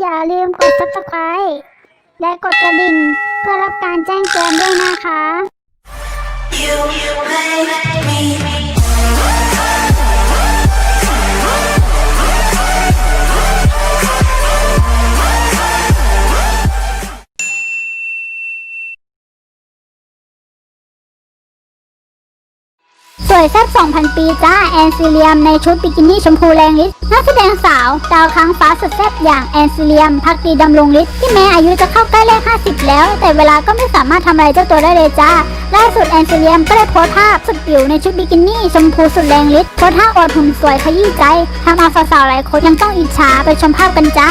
อย่าลืมกด subscribe และกดกระดิ่ง เพื่อรับการแจ้งเตือนด้วยนะคะ สวยแซ่บ2,000 ปีจ้า แอนซิเลียมในชุดบิกินี่ชมพูแรงฤทธิ์นักแสดงสาวดาวค้างฟ้าสุดแซ่บอย่างแอนซิเลียม พักดีดำรงฤทธิ์ที่แม้อายุจะเข้าใกล้เลข 50 แล้ว แต่เวลาก็ไม่สามารถทำอะไรเจ้าตัวได้เลยจ้า ล่าสุดแอนซิเลียมก็ได้โพสต์ภาพสุดปิ๋วในชุดบิกินี่ชมพูสุดแรงฤทธิ์โพสต์ท่าอวดหุ่นสวยขยี้ใจทำเอาสาวๆหลายคนยังต้องอิจฉาไปชมภาพกันจ้า